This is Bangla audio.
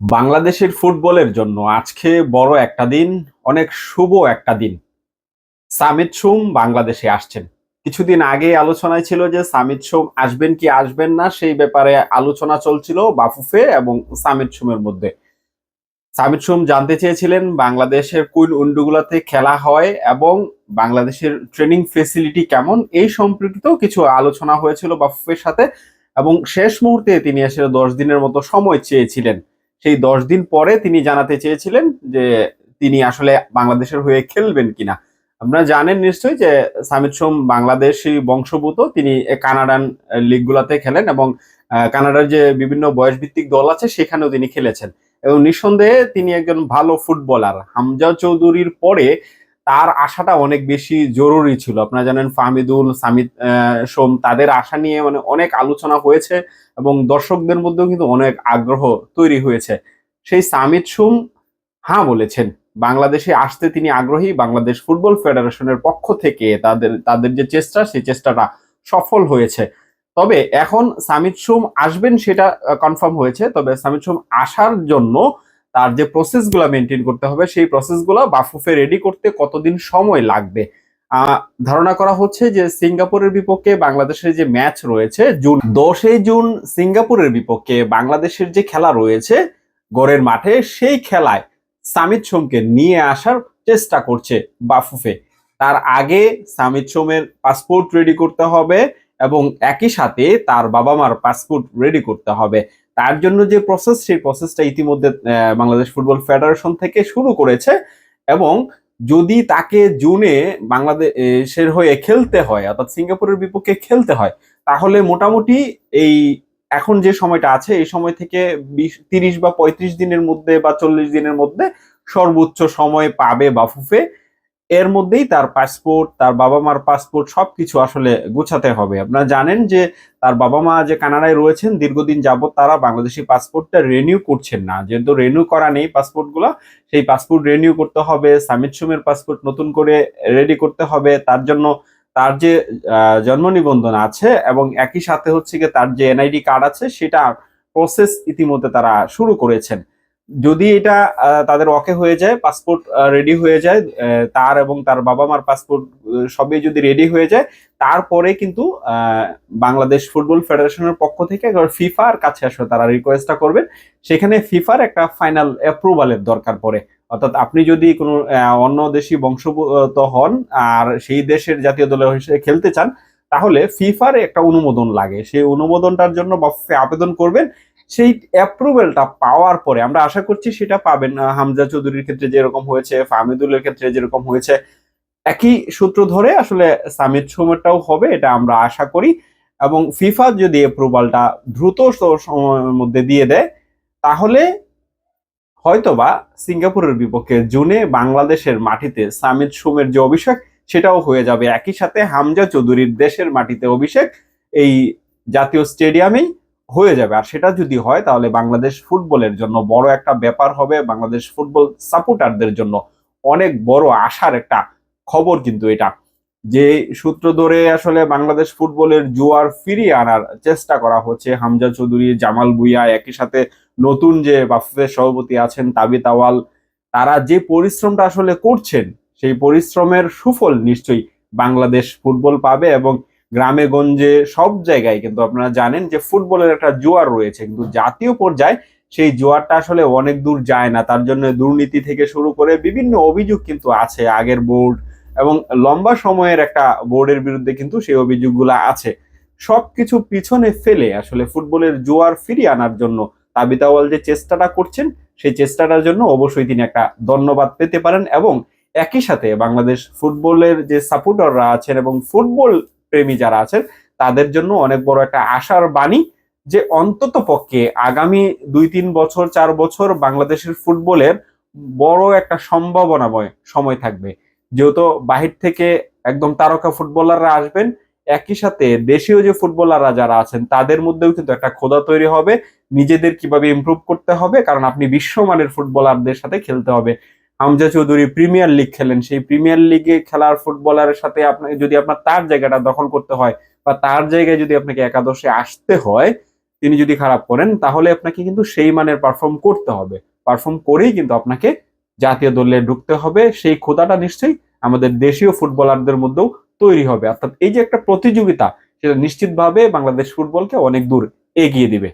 বাংলাদেশের ফুটবলের জন্য আজকে বড় একটা দিন, অনেক শুভ একটা দিন। সামিত সোম বাংলাদেশে আসছেন। কিছুদিন আগে আলোচনায় ছিল যে সামিত সোম আসবেন কি আসবেন না, সেই ব্যাপারে আলোচনা চলছিল বাফুফে এবং সামিত সোমের মধ্যে। সামিত সোম জানতে চেয়েছিলেন বাংলাদেশের কোন উন্ডুগুলাতে খেলা হয় এবং বাংলাদেশের ট্রেনিং ফেসিলিটি কেমন, এই সম্পর্কিত কিছু আলোচনা হয়েছিল বাফুফের সাথে এবং শেষ মুহূর্তে তিনি আসলে দশ দিনের মতো সময় চেয়েছিলেন। সেই দশ দিন পরে তিনি জানাতে চেয়েছিলেন যে তিনি আসলে বাংলাদেশের হয়ে খেলবেন কিনা। আপনারা জানেন নিশ্চয়ই যে সামিদ সোম বাংলাদেশি বংশভূত তিনি কানাডান লিগগুলাতে খেলেন এবং কানাডার যে বিভিন্ন বয়সভিত্তিক দল আছে সেখানেও তিনি খেলেছেন। এবং নিঃসন্দেহে তিনি একজন ভালো ফুটবলার। হামজা চৌধুরীর পরে তার আশাটা অনেক বেশি জরুরি ছিল। আপনারা জানেন ফাহমিদুল, সামিদ সোম তাদের আশা নিয়ে মানে অনেক আলোচনা হয়েছে এবং দর্শকদের মধ্যেও কিন্তু অনেক আগ্রহ তৈরি হয়েছে। সেই সামিত সোম হ্যাঁ বলেছেন, বাংলাদেশে আসতে তিনি আগ্রহী, বাংলাদেশ ফুটবল ফেডারেশনের পক্ষ থেকে তাদের তাদের যে চেষ্টা, সেই চেষ্টাটা সফল হয়েছে। তবে এখন সামিত সোম আসবেন সেটা কনফার্ম হয়েছে। তবে সামিত সোম আসার জন্য তার যে প্রসেসগুলো মেনটেন করতে হবে, সেই প্রসেসগুলো বাফুফে রেডি করতে কতদিন সময় লাগবে? ধারণা করা হচ্ছে যে সিঙ্গাপুরের বিপক্ষে বাংলাদেশের যে ম্যাচ রয়েছে, জুন দশই জুন সিঙ্গাপুরের বিপক্ষে বাংলাদেশের যে খেলা রয়েছে গড়ের মাঠে, সেই খেলায় সামিত সোমকে নিয়ে আসার চেষ্টা করছে বাফুফে। তার আগে সামিত সোমের পাসপোর্ট রেডি করতে হবে এবং একই সাথে তার বাবা মার পাসপোর্ট রেডি করতে হবে। তার জন্য যে প্রসেস সেই প্রসেসটা ইতিমধ্যে বাংলাদেশ ফুটবল ফেডারেশন থেকে শুরু করেছে এবং যদি তাকে জুনে বাংলাদেশের হয়ে খেলতে হয়, অর্থাৎ সিঙ্গাপুরের বিপক্ষে খেলতে হয়, তাহলে মোটামুটি এই এখন যে সময়টা আছে, এই সময় থেকে বিশ, তিরিশ বা পঁয়ত্রিশ দিনের মধ্যে বা চল্লিশ দিনের মধ্যে সর্বোচ্চ সময় পাবে বাফুফে। এর মধ্যেই তার পাসপোর্ট তার বাবা মার পাসপোর্ট সবকিছু আসলে গুছাতে হবে। আপনারা জানেন যে তার বাবা মা যে কানাডায় রয়েছেন, দীর্ঘদিন যাবত তারা বাংলাদেশি পাসপোর্টটা রেনিউ করছেন না। যেহেতু রেনিউ করা নেই পাসপোর্টগুলা সেই পাসপোর্ট রেনিউ করতে হবে সামিত সুমের পাসপোর্ট নতুন করে রেডি করতে হবে। তার জন্য তার যে জন্ম নিবন্ধন আছে এবং একই সাথে হচ্ছে গিয়ে তার যে এনআইডি কার্ড আছে, সেটা প্রসেস ইতিমধ্যে তারা শুরু করেছেন। যদি এটা তাদের ওকে হয়ে যায় পাসপোর্ট রেডি হয়ে যায় তার এবং তার বাবা মার পাসপোর্ট সবই যদি রেডি হয়ে যায়, তারপরে কিন্তু বাংলাদেশ ফুটবল ফেডারেশনের পক্ষ থেকে ফিফার কাছে আসলে তারা রিকোয়েস্টটা করবেন। সেখানে ফিফার একটা ফাইনাল অ্যাপ্রুভালের দরকার পড়ে। অর্থাৎ আপনি যদি কোনো অন্য দেশি বংশগত হন, আর সেই দেশের জাতীয় হিসেবে খেলতে চান, তাহলে ফিফার একটা অনুমোদন লাগে। সেই অনুমোদনটার জন্য আবেদন করবেন সেই অ্যাপ্রুভেলটা পাওয়ার পরে আমরা আশা করছি সেটা পাবেন হামজা চৌধুরীর ক্ষেত্রে যেরকম হয়েছে ফাহমিদুলের ক্ষেত্রে যেরকম হয়েছে, একই সূত্র ধরে আসলে সামিত সোমেরটাও হবে, এটা আমরা আশা করি। এবং ফিফা যদি অ্যাপ্রুভালটা দ্রুত সময়ের মধ্যে দিয়ে দেয়, তাহলে হয়তোবা সিঙ্গাপুরের বিপক্ষে জুনে বাংলাদেশের মাটিতে সামিত সোমের যে অভিষেক, সেটাও হয়ে যাবে। একই সাথে হামজা চৌধুরীর দেশের মাটিতে অভিষেক, এই জাতীয় স্টেডিয়ামেই হয়ে যাবে। আর সেটা যদি হয়, তাহলে বাংলাদেশ ফুটবলের জন্য বড় একটা ব্যাপার হবে। বাংলাদেশ ফুটবল সাপোর্টারদের জন্য অনেক বড় আশার একটা খবর কিন্তু এটা। যে সূত্র ধরে আসলে বাংলাদেশ ফুটবলের জোয়ার ফিরিয়ে আনার চেষ্টা করা হচ্ছে। হামজা চৌধুরী, জামাল ভুইয়া একই সাথে নতুন যে বাফুফের সভাপতি আছেন তাবিত আওয়াল, তারা যে পরিশ্রমটা আসলে করছেন, সেই পরিশ্রমের সুফল নিশ্চয়ই বাংলাদেশ ফুটবল পাবে এবং গ্রামে, গঞ্জে, সব জায়গায় কিন্তু আপনারা জানেন যে ফুটবলের একটা জোয়ার রয়েছে। কিন্তু জাতীয় পর্যায়ে সেই জোয়ারটা আসলে অনেক দূর যায় না। তার জন্য দুর্নীতি থেকে শুরু করে বিভিন্ন অভিযোগ কিন্তু আছে আগের বোর্ড এবং লম্বা সময়ের একটা বোর্ডের বিরুদ্ধে কিন্তু সেই অভিযোগগুলো আছে। সবকিছু পিছনে ফেলে আসলে ফুটবলের জোয়ার ফিরিয়ে আনার জন্য তাবিতাওয়াল যে চেষ্টাটা করছেন, সেই চেষ্টাটার জন্য অবশ্যই তিনি একটা ধন্যবাদ পেতে পারেন এবং একই সাথে বাংলাদেশ ফুটবলের যে সাপোর্টাররা আছেন এবং ফুটবল প্রেমী যারা আছেন, তাদের জন্য অনেক বড় একটা আশার বাণী যে অন্তত পক্ষে আগামী দুই, তিন বছর, চার বছর বাংলাদেশের ফুটবলের বড় একটা সম্ভাবনাময় সময় থাকবে। যেহেতু বাহির থেকে একদম তারকা ফুটবলাররা আসবেন, একই সাথে দেশীয় যে ফুটবলাররা যারা আছেন, তাদের মধ্যেও কিন্তু একটা খোদা তৈরি হবে। নিজেদের কীভাবে ইমপ্রুভ করতে হবে, কারণ আপনি বিশ্বমানের ফুটবলারদের সাথে খেলতে হবে। হামজা চৌধুরী প্রিমিয়ার লিগ খেলেন। সেই প্রিমিয়ার লিগে খেলার ফুটবলারের সাথে আপনাকে যদি আপনার তার জায়গাটা দখল করতে হয় বা তার জায়গায় যদি আপনাকে একাদশে আসতে হয়, তিনি যদি খারাপ করেন, তাহলে আপনাকে কিন্তু সেই মানের পারফর্ম করতে হবে। পারফর্ম করেই কিন্তু আপনাকে জাতীয় দলে ঢুকতে হবে। সেই ক্ষুদাটা নিশ্চয়ই আমাদের দেশীয় ফুটবলারদের মধ্যেও তৈরি হবে। অর্থাৎ এই যে একটা প্রতিযোগিতা, সেটা নিশ্চিতভাবে বাংলাদেশ ফুটবলকে অনেক দূর এগিয়ে দিবে।